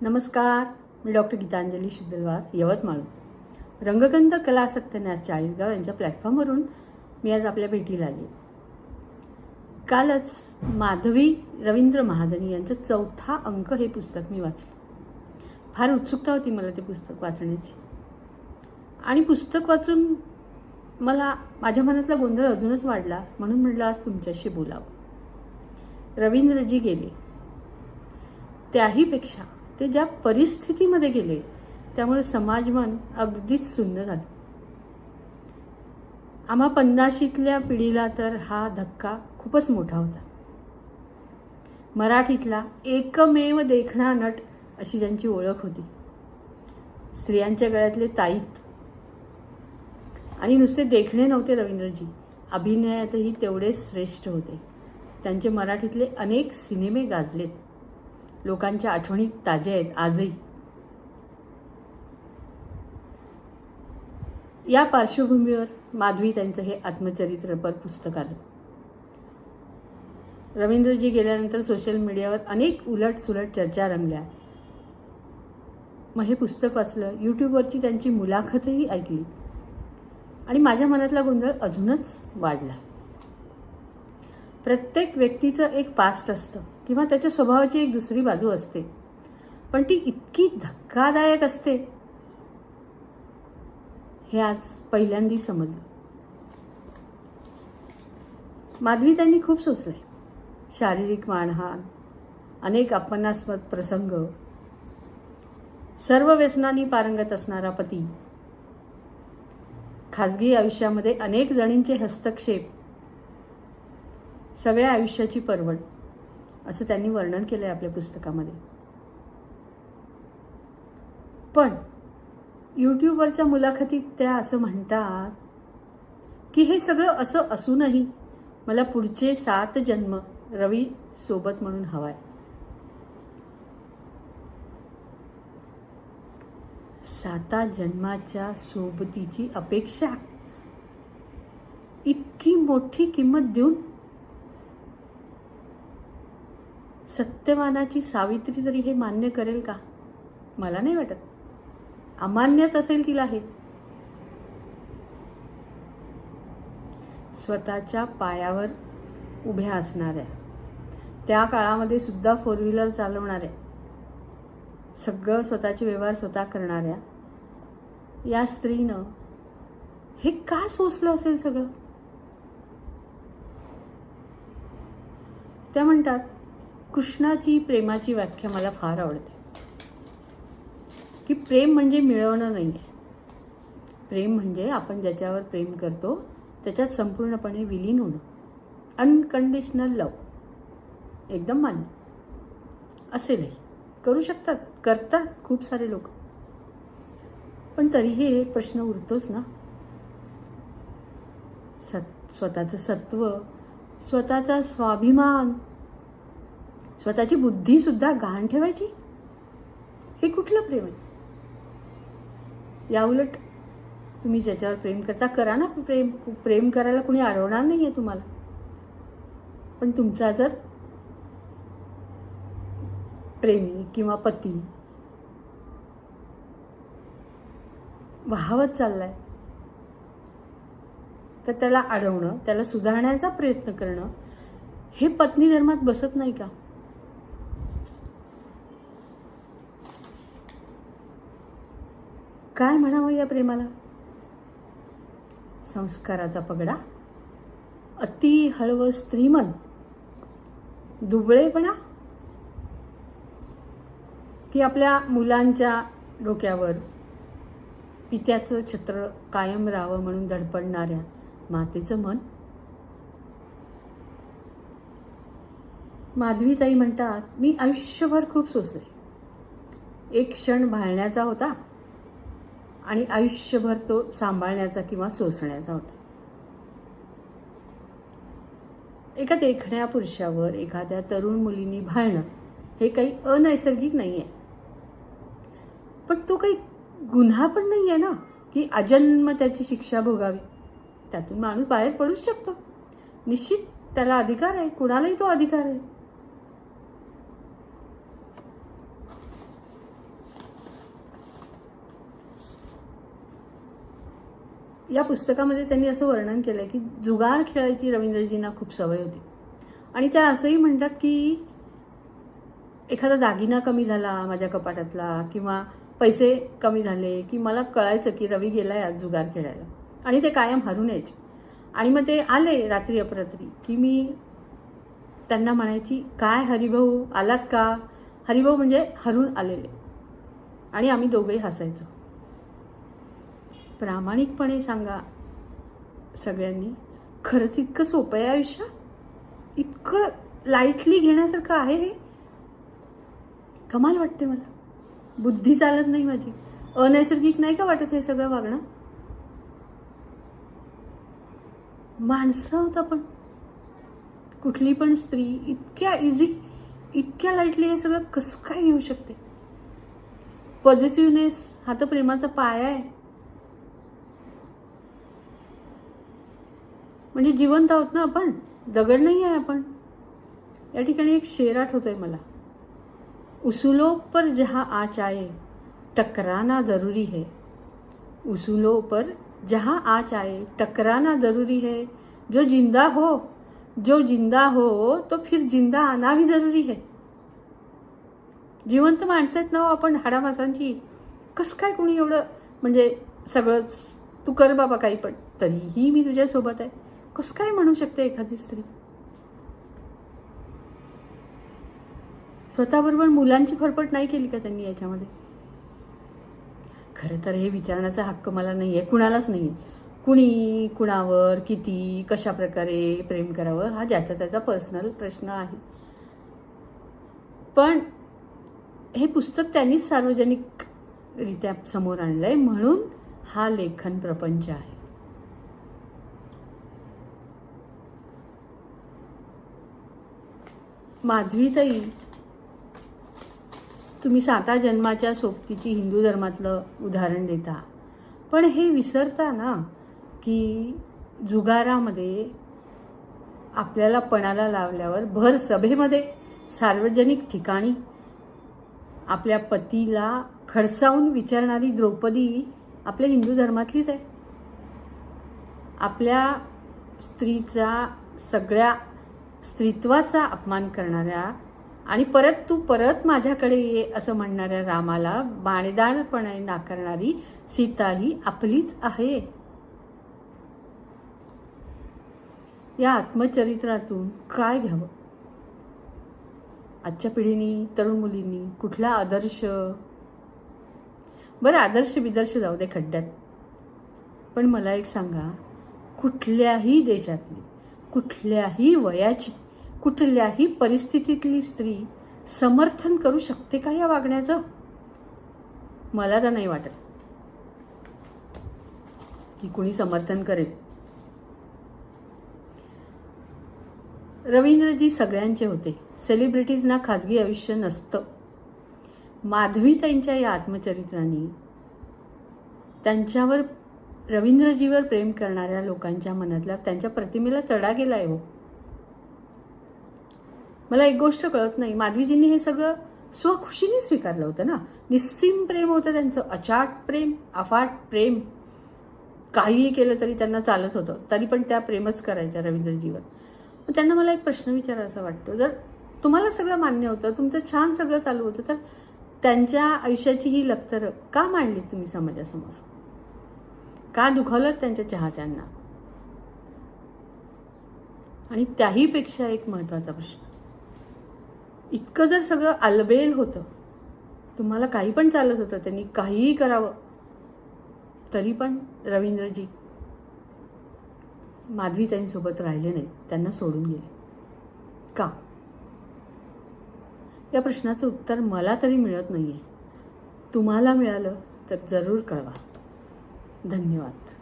नमस्कार मी डॉक्टर गीतांजली शुद्धलवार यवतमाळ. रंगगंध कला न्यास चाळीसगाव यांच्या प्लॅटफॉर्मवरून मी आज आपल्या भेटीला आली. कालच माधवी रवींद्र महाजनी यांचं चौथा अंक हे पुस्तक मी वाचलं. फार उत्सुकता होती मला ते पुस्तक वाचण्याची. आणि पुस्तक वाचून मला माझ्या मनातला गोंधळ अजूनच वाढला म्हणून म्हटलं आज तुमच्याशी बोलावं. रवींद्रजी गेले. त्याहीपेक्षा ते ज्या परिस्थितीमध्ये गेले त्यामुळे समाजमन अगदीच सुन्न झालं. आम्हा पन्नाशीतल्या पिढीला तर हा धक्का खूपच मोठा होता. मराठीतला एकमेव देखणा नट अशी ज्यांची ओळख होती. स्त्रियांच्या गळ्यातले ताईत. आणि नुसते देखणे नव्हते रवींद्रजी. अभिनयातही तेवढेच श्रेष्ठ होते. त्यांचे मराठीतले अनेक सिनेमे गाजलेत. लोकांच्या आठवणी ताज्या आहेत आजही. या पार्श्वभूमीवर माधवी त्यांचं हे आत्मचरित्रपर पुस्तक आलं. रवींद्रजी गेल्यानंतर सोशल मीडियावर अनेक उलट सुलट चर्चा रंगल्या. मग हे पुस्तक वाचलं यूट्यूबवरची त्यांची मुलाखतही ऐकली. आणि माझ्या मनातला गोंधळ अजूनच वाढला. प्रत्येक व्यक्तीचं एक पास्ट असतं. किंवा त्याच्या स्वभावाची एक दुसरी बाजू असते. पण ती इतकी धक्कादायक असते. हे आज पहिल्यांदी समजलं. माधवी त्यांनी खूप सोचले शारीरिक मानहान अनेक अपमानास्पद प्रसंग सर्व व्यसनांनी पारंगत असणारा पती. खाजगी आयुष्यामध्ये अनेक जणींचे हस्तक्षेप सगळ्या आयुष्याची परवड. असं त्यांनी वर्णन केलं आहे आपल्या पुस्तकामध्ये. पण यूट्यूबवरच्या मुलाखतीत त्या असं म्हणतात की हे सगळं असं असूनही मला पुढचे सात जन्म रवी सोबत म्हणून हवाय. साता जन्माच्या सोबतीची अपेक्षा इतकी मोठी किंमत देऊन सत्यवानाची सावित्री तरी हे मान्य करेल का? मला नाही वाटत. अमान्यच असेल तिला हे. स्वतःच्या पायावर उभ्या असणाऱ्या. त्या काळामध्ये सुद्धा फोर व्हीलर चालवणाऱ्या. सगळं स्वतःचे व्यवहार स्वतः करणाऱ्या. या स्त्रीनं हे का सोसलं असेल सगळं? त्या म्हणतात कृष्णाची प्रेमाची व्याख्या मला फार आवडते. की प्रेम म्हणजे मिळवणं नाही आहे प्रेम म्हणजे आपण ज्याच्यावर प्रेम करतो त्याच्यात संपूर्णपणे विलीन होणं. अनकंडिशनल लव एकदम मान्य. नाही. करू शकतात. करतात खूप सारे लोक. पण तरीही एक प्रश्न उरतोच ना. सत् स्वतःचं सत्व स्वतःचा स्वाभिमान. स्वतःची बुद्धी सुद्धा गहाण ठेवायची? हे कुठलं प्रेम आहे? याउलट तुम्ही ज्याच्यावर प्रेम करता करा ना प्रेम. प्रेम करायला कुणी अडवणार नाही आहे तुम्हाला. पण तुमचा जर प्रेमी किंवा पती वाहवत चाललाय तर त्याला अडवणं त्याला सुधारण्याचा प्रयत्न करणं हे पत्नी धर्मात बसत नाही का? काय म्हणावं या प्रेमाला? संस्काराचा पगडा? अति हळव स्त्रीमन दुबळेपणा? की आपल्या मुलांच्या डोक्यावर पित्याचं छत्र कायम राहावं म्हणून धडपडणाऱ्या मातेचं मन? माधवीताई म्हणतात मी आयुष्यभर खूप सोसले. एक क्षण भाळण्याचा होता आणि आयुष्यभर तो सांभाळण्याचा किंवा सोसण्याचा होता. एका देखण्या पुरुषावर एखाद्या तरुण मुलींनी भाळणं हे काही अनैसर्गिक नाही आहे पण तो काही गुन्हा पण नाही आहे ना की अजन्म त्याची शिक्षा भोगावी. त्यातून माणूस बाहेर पडूच शकतो. निश्चित त्याला अधिकार आहे कुणालाही तो अधिकार आहे. या पुस्तकामध्ये त्यांनी असं वर्णन केलं आहे की जुगार खेळायची रवींद्रजींना खूप सवय होती. आणि त्या असंही म्हणतात की एखादा दागिना कमी झाला माझ्या कपाटातला किंवा पैसे कमी झाले की मला कळायचं की रवी गेलाय आज जुगार खेळायला. आणि ते कायम हरून यायचे. आणि मग ते आले रात्री अपरात्री की मी त्यांना म्हणायची काय हरिभाऊ आलात का? हरिभाऊ म्हणजे हरून आलेले. आणि आम्ही दोघंही हसायचो. प्रामाणिकपणे सांगा सगळ्यांनी. खरंच इतकं सोपं आहे आयुष्य? इतकं लाईटली घेण्यासारखं आहे हे? कमाल वाटते मला. बुद्धी चालत नाही माझी. अनैसर्गिक नाही का वाटत हे सगळं वागणं? माणसं आहोत आपण. कुठली पण स्त्री इतक्या इझी इतक्या लाईटली हे सगळं कसं काय घेऊ शकते? पॉझिटिव्हनेस हा तर प्रेमाचा पाया आहे. म्हणजे जिवंत आहोत ना आपण? दगड नाही आहे आपण. या ठिकाणी एक शेर आठवतोय मला. उसूलों पर जहा आच आए टकराना जरूरी है. उसूलों पर जहा आच आए टकराना जरूरी है. जो जिंदा हो जो जिंदा हो तो फिर जिंदा आना भी जरूरी है. जिवंत माणसं आहेत ना हो आपण हाडामासांची. कसं काय कोणी एवढं म्हणजे सगळंच तू कर बाबा काही पण. तरीही मी तुझ्यासोबत आहे. कसं काय म्हणू शकते एखादी स्त्री? स्वतःबरोबर मुलांची फरफट नाही केली का त्यांनी याच्यामध्ये? खरं तर हे विचारण्याचा हक्क मला नाही आहे कुणालाच नाही आहे कुणी कुणावर किती कशा प्रकारे प्रेम करावं हा ज्याचा त्याचा पर्सनल प्रश्न आहे. पण हे पुस्तक त्यांनीच सार्वजनिकरित्या समोर आणलं आहे म्हणून हा लेखन प्रपंच आहे. माधवीताई तुम्ही साता जन्माच्या सोबतीची हिंदू धर्मातलं उदाहरण देता. पण हे विसरता ना की जुगारामध्ये आपल्याला पणाला लावल्यावर भर सभेमध्ये सार्वजनिक ठिकाणी आपल्या पतीला खडसावून विचारणारी द्रौपदी आपल्या हिंदू धर्मातलीच आहे. आपल्या स्त्रीचा सगळ्या स्त्रीत्वाचा अपमान करणाऱ्या आणि परत तू परत माझ्याकडे ये असं म्हणणाऱ्या रामाला बाणेदारपणे नाकारणारी सीता ही आपलीच आहे. या आत्मचरित्रातून काय घ्यावं? आजच्या पिढीनी तरुण मुलींनी कुठला आदर्श? बरं आदर्श बिदर्श जाऊ दे खड्ड्यात. पण मला एक सांगा कुठल्याही देशातली कुठल्याही वयाची कुठल्याही परिस्थितीतली स्त्री समर्थन करू शकते का या वागण्याचं? मला तर नाही वाटत. की कुणी समर्थन करेल. रवींद्रजी सगळ्यांचे होते. सेलिब्रिटीजना खाजगी आयुष्य नसतं. माधवी त्यांच्या या आत्मचरित्राने त्यांच्यावर रवींद्रजीवर प्रेम करणाऱ्या लोकांच्या मनातल्या त्यांच्या प्रतिमेला तडा आहे हो. मला एक गोष्ट कळत नाही. माधवीजींनी हे सगळं स्वखुशीने स्वीकारलं होतं ना? निस्सीम प्रेम होतं त्यांचं. अचाट प्रेम अफाट प्रेम. काहीही केलं तरी त्यांना चालत होतं. तरी पण त्या प्रेमच करायच्या रवींद्रजीवर. मग त्यांना मला एक प्रश्न विचारायचा वाटतो. जर तुम्हाला सगळं मान्य होतं तुमचं छान सगळं चालू होतं तर त्यांच्या आयुष्याची ही लक्तर का मांडली तुम्ही समाजासमोर? का दुखावलं त्यांच्या चाहत्यांना? आणि त्याहीपेक्षा एक महत्त्वाचा प्रश्न. इतकं जर सगळं अलबेल होतं तुम्हाला काही पण चालत होतं त्यांनी काहीही करावं तरी पण रवींद्रजी माधवी त्यांच्यासोबत राहिले नाहीत. त्यांना सोडून गेले. का? या प्रश्नाचं उत्तर मला तरी मिळत नाही आहे तुम्हाला मिळालं तर जरूर कळवा. धन्यवाद.